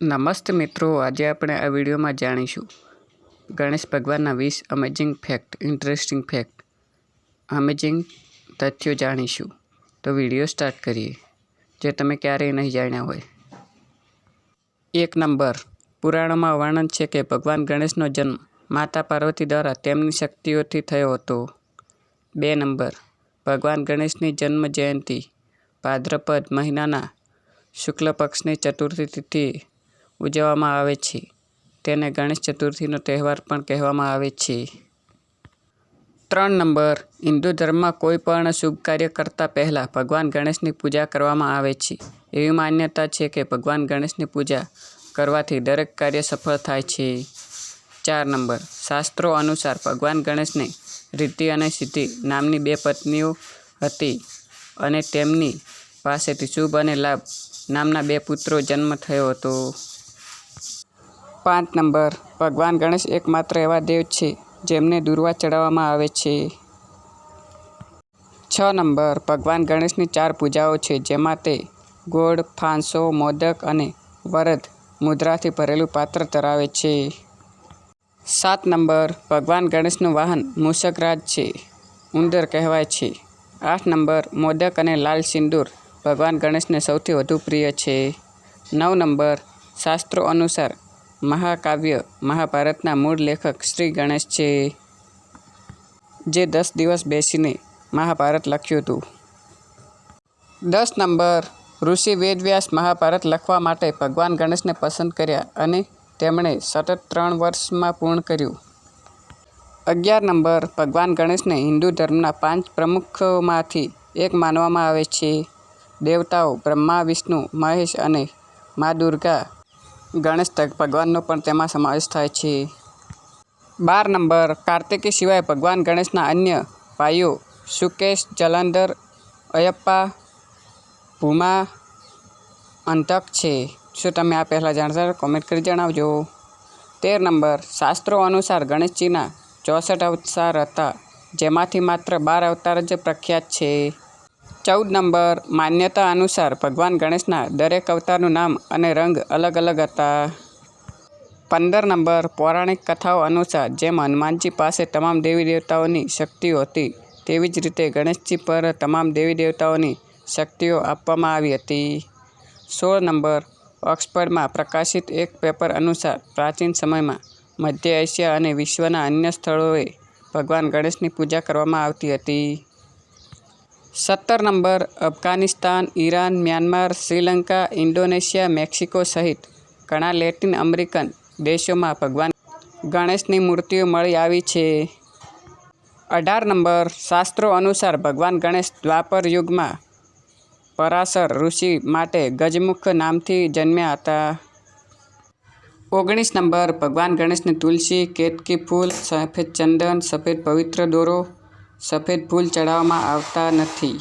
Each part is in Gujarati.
નમસ્તે મિત્રો, આજે આપણે આ વિડીયોમાં જાણીશું. ગણેશ ભગવાનના વીસ amazing fact interesting fact amazing તથ્યો જાણીશું. તો વીડિયો સ્ટાર્ટ કરીએ, જે તમે ક્યારેય નહીં જાણ્યા હોય. એક નંબર, પુરાણોમાં વર્ણન છે કે ભગવાન ગણેશનો જન્મ માતા પાર્વતી દ્વારા તેમની શક્તિઓથી થયો હતો. બે નંબર, ભગવાન ગણેશની જન્મ જયંતિ, ભાદ્રપદ મહિનાના શુક્લ પક્ષની ચતુર્થી તિથિ ઉજવવામાં આવે છે. તેને ગણેશ ચતુર્થીનો તહેવાર પણ કહેવામાં આવે છે. ત્રણ નંબર, હિન્દુ ધર્મમાં કોઈ પણ શુભ કાર્ય કરતાં પહેલાં ભગવાન ગણેશની પૂજા કરવામાં આવે છે. એવી માન્યતા છે કે ભગવાન ગણેશની પૂજા કરવાથી દરેક કાર્ય સફળ થાય છે. ચાર નંબર, શાસ્ત્રો અનુસાર ભગવાન ગણેશને રિદ્ધિ અને સિદ્ધિ નામની બે પત્નીઓ હતી અને તેમની પાસેથી શુભ અને લાભ નામના બે પુત્રો જન્મ થયો હતો. પાંચ નંબર. ભગવાન ગણેશ એકમાત્ર એવા દેવ છે, જેમને દુર્વા ચડાવવામાં આવે છે. છ નંબર. ભગવાન ગણેશની ચાર પૂજાઓ છે, જેમાં તે ગોળ, ફાંસો, મોદક અને વરદ મુદ્રાથી ભરેલું પાત્ર ધરાવે છે. સાત નંબર. ભગવાન ગણેશનું વાહન મૂષકરાજ છે, ઉંદર કહેવાય છે. આઠ નંબર. મોદક અને લાલ સિંદૂર ભગવાન ગણેશને સૌથી વધુ પ્રિય છે. નવ નંબર. શાસ્ત્રો અનુસાર મહાકાવ્ય, મહાભારતના મૂળ લેખક શ્રી ગણેશ છે. જે દસ દિવસ બેસીને મહાભારત લખ્યું હતું. દસ નંબર, ઋષિ વેદવ્યાસ મહાભારત લખવા માટે ભગવાન ગણેશને પસંદ કર્યા અને તેમણે સતત ત્રણ વર્ષમાં પૂર્ણ કર્યું. અગિયાર નંબર, ભગવાન ગણેશને હિન્દુ ધર્મના પાંચ પ્રમુખોમાંથી એક માનવામાં આવે છે. દેવતાઓ બ્રહ્મા, વિષ્ણુ, મહેશ અને મા દુર્ગા ગણેશ ભગવાનનો પણ તેમાં સમાવેશ થાય છે. બાર નંબર, કાર્તિકી સિવાય ભગવાન ગણેશના અન્ય ભાઈઓ સુકેશ, જલંધર, અયપ્પા, ભૂમા, અંતક છે. શું તમે આ પહેલાં જાણતા કોમેન્ટ કરી જણાવજો. તેર નંબર, શાસ્ત્રો અનુસાર ગણેશજીના ચોસઠ અવતાર હતા, જેમાંથી માત્ર બાર અવતાર જ પ્રખ્યાત છે. ચૌદ નંબર, માન્યતા અનુસાર ભગવાન ગણેશના દરેક અવતારનું નામ અને રંગ અલગ અલગ હતા. પંદર નંબર, પૌરાણિક કથાઓ અનુસાર જેમ હનુમાનજી પાસે તમામ દેવી દેવતાઓની શક્તિઓ હતી, તેવી જ રીતે ગણેશજી પર તમામ દેવી દેવતાઓની શક્તિઓ આપવામાં આવી હતી. સોળ નંબર, ઓક્સફર્ડમાં પ્રકાશિત એક પેપર અનુસાર પ્રાચીન સમયમાં મધ્ય એશિયા અને વિશ્વના અન્ય સ્થળોએ ભગવાન ગણેશની પૂજા કરવામાં આવતી હતી. સત્તર number, Afghanistan, Iran, Myanmar, Sri Lanka, Indonesia, Mexico સહિત ઘણા લેટિન અમેરિકન દેશોમાં ભગવાન ગણેશની મૂર્તિઓ મળી આવી છે. અઢાર નંબર, શાસ્ત્રો અનુસાર ભગવાન ગણેશ દ્વાપર યુગમાં પરાશર ઋષિ માટે ગજમુખ નામથી જન્મ્યા હતા. ઓગણીસ નંબર, ભગવાન ગણેશને તુલસી, કેતકી ફૂલ, સફેદ ચંદન, સફેદ પવિત્ર દોરો સફેદ ફૂલ ચડાવવામાં આવતા નથી.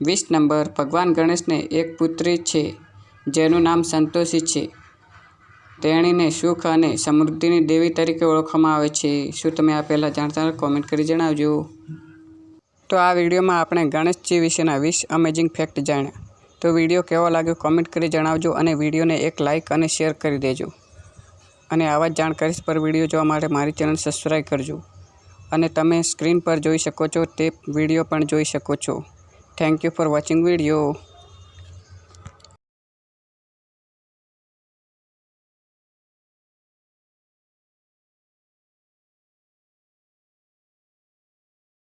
વીસ નંબર, ભગવાન ગણેશને એક પુત્રી છે, જેનું નામ સંતોષી છે. તેણીને સુખ અને સમૃદ્ધિની દેવી તરીકે ઓળખવામાં આવે છે. શું તમે આ પહેલાં જાણતા કોમેન્ટ કરી જણાવજો. તો આ વિડીયોમાં આપણે ગણેશજી વિશેના વીસ અમેઝિંગ ફેક્ટ જાણ્યા. તો વીડિયો કેવો લાગ્યો કોમેન્ટ કરી જણાવજો અને વિડીયોને એક લાઇક અને શેર કરી દેજો. અને આવા જ જાણકારી પર વીડિયો જોવા માટે મારી ચેનલ સબસ્ક્રાઈબ કરજો. અને તમે સ્ક્રીન પર જોઈ શકો છો, તે વીડિયો પણ જોઈ શકો છો. Thank you for watching video